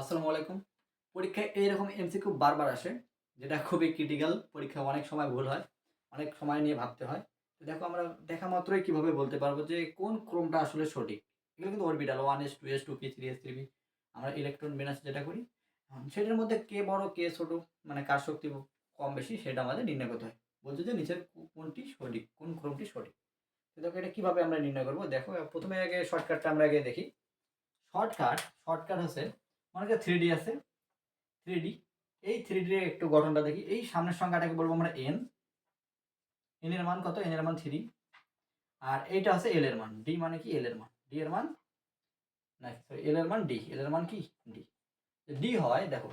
আসসালামু আলাইকুম। পরীক্ষায় এইরকম এমসিকিউ বারবার আসে, যেটা খুবই ক্রিটিক্যাল পরীক্ষা অনেক সময় ভুল হয়, অনেক সময় নিয়ে ভাবতে হয়। তো দেখো আমরা দেখা মাত্রই কীভাবে বলতে পারব যে কোন ক্রমটা আসলে সঠিক। এগুলো কিন্তু orbital one S two S two P three S three B আমরা ইলেকট্রন বিন্যাস যেটা করি সেটার মধ্যে কে বড়, কে ছোট মানে কার শক্তি কম বেশি সেটা আমাদের নির্ণয় করতে হয়। বলছে যে নিচের কোনটি সঠিক, কোন ক্রমটি সঠিক। তো দেখো এটা কীভাবে আমরা নির্ণয় করব? দেখো প্রথমে আগে শর্টকাটটা আমরা আগে দেখি। শর্টকাট শর্টকাট হচ্ছে মনে করি থ্রি ডি আছে। থ্রি ডি এই থ্রি ডি একটু গঠনটা দেখি। এই সামনের সংখ্যাটাকে বলব আমরা এন এন এর মান কত? এন এর মান থ্রি আর এইটা হচ্ছে এল এর মান। ডি মানে কি? এল এর মান। ডি এর মান? না এল এর মান ডি এল এর মান কি? ডি ডি হয়, দেখো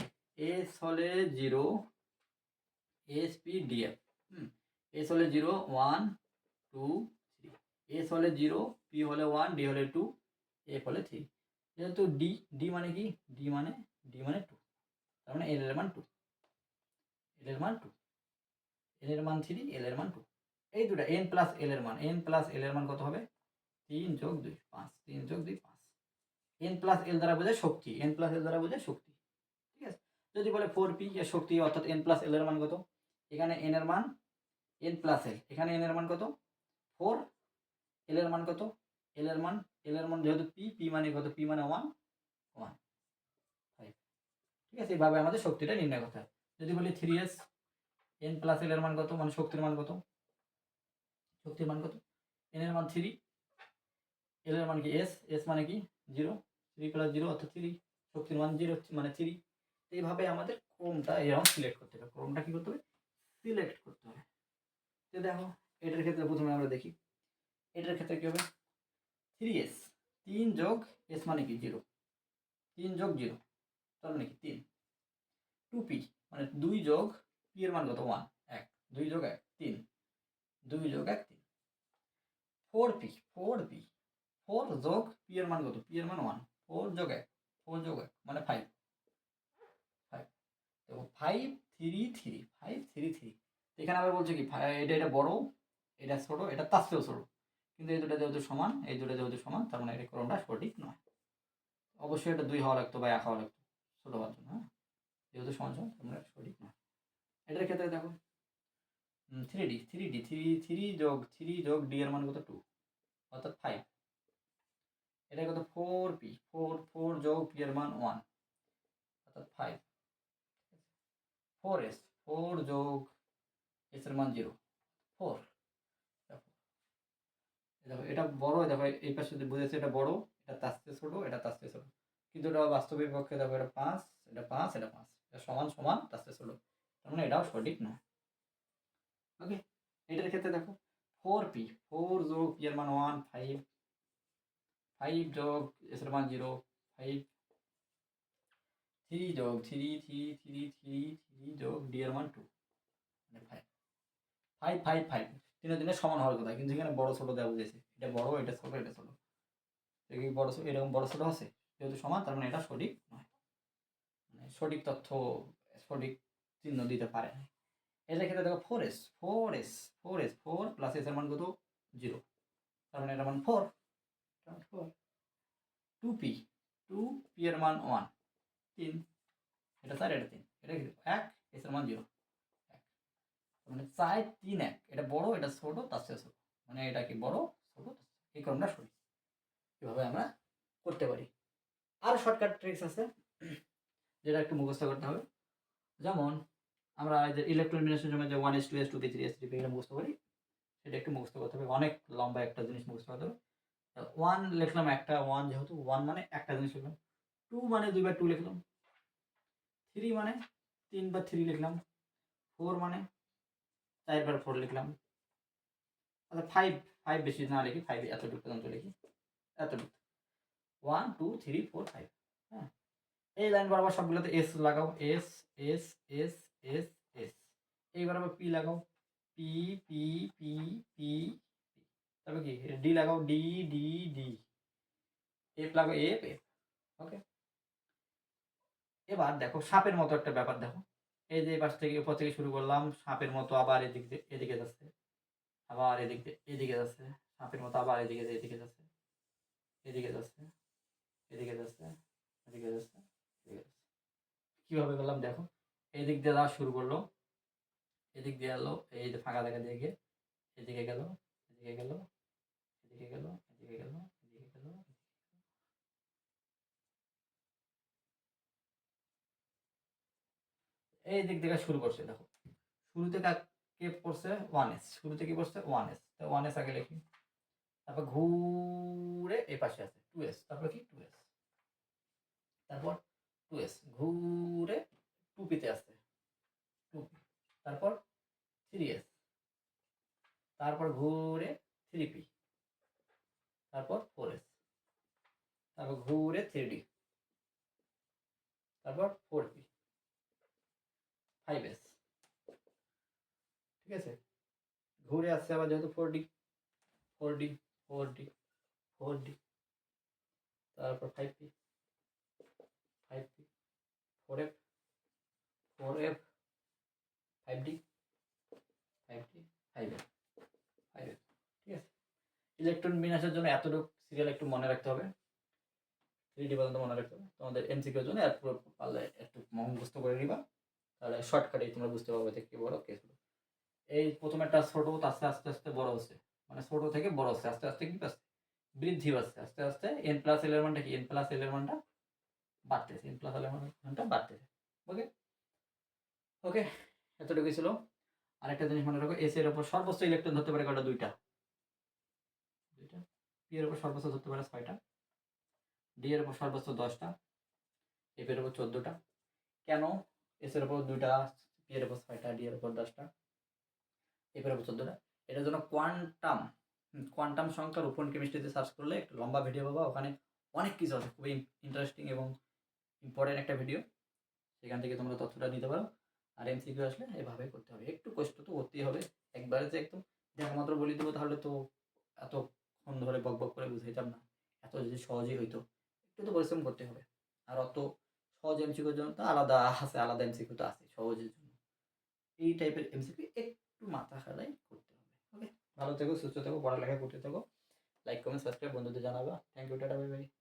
এস হলে zero S P D F S হলে zero one two three S হলে জিরো পি হলে ওয়ান ডি হলে টু এফ হলে থ্রি যেহেতু ডি ডি মানে কি? ডি মানে ডি মানে টু তার মানে এল এর মান টু এল এর মান টু এল এর মান থ্রি এল এর মান টু এই দুটা এন প্লাস এল এর মান। এন প্লাস এল এর মান কত হবে? তিন যোগ দুই, পাঁচ। তিন যোগ দুই, পাঁচ। এন প্লাস এল দ্বারা বোঝায় শক্তি। এন প্লাস এল দ্বারা বোঝায় শক্তি। ঠিক আছে? যদি বলে ফোর পি শক্তি, অর্থাৎ এন প্লাস এল এর মান কত? এখানে এন এর মান এন প্লাস এল এখানে এন এর মান কত? ফোর এল এর মান কত? এল এর মান এল এর মান যেহেতু পি পি মানে কত? পি মানে ওয়ান ওয়ান ফাইভ ঠিক আছে, এইভাবে আমাদের শক্তিটা নির্ণয় করতে হয়। যদি বলি three S N plus L এর মান কত? মানে শক্তির মান কত? শক্তির মান কত? এন এর মান থ্রি এল এর মান কি এস এস মানে কি? জিরো থ্রি প্লাস জিরো অর্থাৎ থ্রি শক্তির মান জিরো মানে থ্রি এইভাবে আমাদের ক্রমটা এরকম সিলেক্ট করতে হবে। ক্রমটা কি করতে হবে? সিলেক্ট করতে হবে। তো দেখো, এটার ক্ষেত্রে প্রথমে আমরা দেখি। এটার ক্ষেত্রে কি হবে? থ্রি এস তিন যোগ এস মানে কি? জিরো তিন যোগ জিরো তার মানে কি তিন। টু পি মানে দুই যোগ পি এর মান কত? ওয়ান এক। দুই যোগ এক, তিন। দুই যোগ এক, তিন। Four P four P four যোগ পি এর মান কত? পি এর মান ওয়ান ফোর যোগ এক ফোর যোগ এক মানে ফাইভ ফাইভ দেখো five three three five three three এখানে আবার বলছে কি? এটা এটা বড়, এটা ছোট, এটা তার চেয়েও ছোট। কিন্তু এই দুটো যেহেতু সমান, এই দুটো যেহেতু সমান, তার মানে এটা ক্রমটা সঠিক নয়। অবশ্যই এটা দুই হওয়া লাগতো বা এক হওয়া লাগতো, ছোট হওয়ার জন্য হ্যাঁ? যেহেতু সমান সমান, তার মানে সঠিক নয়। এটার ক্ষেত্রে দেখো three D three D three three যোগ থ্রি যোগ ডি এর মান কত? টু অর্থাৎ ফাইভ এটা কত? ফোর পি ফোর ফোর যোগ পি এর মান ওয়ান অর্থাৎ ফাইভ ফোর এস ফোর যোগ এস এর মান জিরো ফোর দেখো, এটা বড়, দেখো, এই পাশে বুঝেছে, এটা বড়, এটা চেয়ে ছোট, এটা চেয়ে ছোট। কিন্তু এটা বাস্তবিক পক্ষে দেখো, এটা পাঁচ এটা পাঁচ এটা পাঁচ। এটা সমান সমান চেয়ে ছোট। তার মানে এটাও সঠিক নয় ওকে এটার ক্ষেত্রে দেখো ফোর পি ফোর যোগ পি এর মান ওয়ান ফাইভ ফাইভ যোগ এস এর মান জিরো ফাইভ থ্রি যোগ three three three three three যোগ ডি এর মান টু মানে ফাইভ ফাইভ ফাইভ ফাইভ তিনের দিনে সমান হওয়ার কথা। কিন্তু এখানে বড় ছোট দেওয়া বুঝেছে এটা বড়, এটা ছোট এটা ছোট। দেখি বড় এরকম বড় ছোট আছে? যেহেতু সমান, তার মানে এটা সঠিক নয়। মানে সঠিক তথ্য, সঠিক চিহ্ন দিতে পারে না। এটা ক্ষেত্রে দেখো four S four S four S four plus S এর মান কত? জিরো তার মানে এটা মান four four two P two P এর মান ওয়ান তিন। এটা স্যার এটা তিন। এটা এক এস এর মান জিরো মানে চার তিন এক। এটা বড়, এটা ছোট, তার চেয়ে ছোট। মানে এটা কি বড়, ছোট চেয়ে- এই ক্রমটা সঠিক এভাবে আমরা করতে পারি। আর শর্টকাট ট্রিক্স আছে, যেটা একটু মুখস্থ করতে হবে। যেমন, আমরা যে ইলেকট্রন বিন্যাসের জন্য যে one S two S two P three S three এটা মুখস্থ করি, সেটা একটু মুখস্থ করতে হবে। অনেক লম্বা একটা জিনিস মুখস্থ করতে হবে। ওয়ান লিখলাম একটা ওয়ান যেহেতু ওয়ান মানে একটা জিনিস লিখলাম। টু মানে দুইবার টু লিখলাম। থ্রি মানে তিনবার থ্রি লিখলাম। ফোর মানে চারবার ফোর লিখলাম। আচ্ছা ফাইভ ফাইভ বেশি না লিখি ফাইভ এতটুকু পর্যন্ত লিখি। এতটুকু। One two three four five হ্যাঁ। এই লাইন বরাবর সবগুলোতে এস লাগাও। S S S S S এই বরাবর পি লাগাও। পি পি পি পি তারপর কি? ডি লাগাও। ডি ডি ডি এফ লাগাও। এফ এফ ওকে এবার দেখো, সাপের মতো একটা ব্যাপার দেখো। এই যে পাশ থেকে উপর থেকে শুরু করলাম, সাপের মতো আবার এদিক এদিকে যাচ্ছে। আবার এদিক এদিকে যাচ্ছে। সাপের মতো আবার এদিকে এদিকে যাচ্ছে এদিকে যাচ্ছে এদিকে যাচ্ছে এদিকে যাচ্ছে। কীভাবে করলাম দেখো, এদিক দিয়ে যাওয়া শুরু করল। এদিক দিয়ে এলো, এই যে ফাঁকা জায়গা দিয়ে গিয়ে এদিকে গেল এদিকে গেল এদিকে গেল এদিকে গেল এদিকে গেল এই দিক থেকে শুরু করছে, দেখো। শুরুতে কে পড়ছে? ওয়ান এস শুরুতে কি পড়ছে? ওয়ান এস তো ওয়ান এস আগে লিখি। তারপর ঘুরে এই পাশে আছে টু এস তারপর কি? টু এস তারপর টু এস ঘুরে টু পিতে আসছে টু তারপর থ্রি এস তারপর ঘুরে থ্রি পি তারপর ফোর এস তারপর ঘুরে থ্রি ডি তারপর ফোর পি ফাইভ ঠিক আছে। ঘুরে আসছে আবার যেহেতু four D four D four D four D তারপর five P five P four F four F five D five D five F five F ঠিক আছে? ইলেকট্রন বিন্যাসের জন্য এতটুকু সিরিয়াল একটু মনে রাখতে হবে। থ্রি ডি পর্যন্ত মনে রাখতে হবে। তোমাদের এমসিকিউর জন্য এত পারলে একটু মুখস্থ করে নিবা। তাহলে শর্টকাটে তোমরা বুঝতে পারবে যে কি বড়, কে ছোট। এই প্রথমে একটা ছোট আস্তে আস্তে আস্তে বড় হচ্ছে। মানে ছোট থেকে বড় হচ্ছে, আস্তে আস্তে কি পাচ্ছে বৃদ্ধি পাচ্ছে আস্তে আস্তে এন প্লাস মানটা কি? এন প্লাস মানটা বাড়তেছে এন প্লাস মানটা বাড়তেছে। ওকে ওকে এতটুকু ছিল। আরেকটা জিনিস মনে রাখো এস এর উপর সর্বোচ্চ ইলেকট্রন ধরতে পারে কটা দুইটা। দুইটা? পি এর উপর সর্বোচ্চ ধরতে পারে ছয়টা। ডি এর উপর সর্বোচ্চ দশটা। এফ এর উপর চোদ্দটা। কেন? এস এর উপর দুইটা পি এর উপর ছয়টা ডি এর দশটা এফ এর উপর চোদ্দটা। এটার জন্য কোয়ান্টাম কোয়ান্টাম সংখ্যার উপর কেমিস্ট্রিতে সার্চ করলে একটু লম্বা ভিডিও পাবা। ওখানে অনেক কিছু আছে, খুবই ইন্টারেস্টিং এবং ইম্পর্টেন্ট একটা ভিডিও সেখান থেকে তোমরা তথ্যটা নিতে পারো। আর এম এমসিকিউ আসলে এভাবে করতে হবে। একটু কষ্ট তো করতেই হবে। একবারে যে একদম দেখা মাত্র বলি দেবো তাহলে তো এতক্ষণ ধরে বক বক করে বুঝাইতাম না। এত যদি সহজেই হইতো, একটু তো পরিশ্রম করতে হবে। আর অত সহজ এমসিকিউর জন্য তো আলাদা আছে, আলাদা এমসিকিউ তো আছে সহজের জন্য। এই টাইপের এমসিকিউ একটু মাথা খেলাই করতে হবে ওকে ভালো থেকো, সুস্থ থেকো, পড়ালেখা করতে থাকো। লাইক কমেন্ট সাবস্ক্রাইব বন্ধুদের জানাবা। Thank you tata bye bye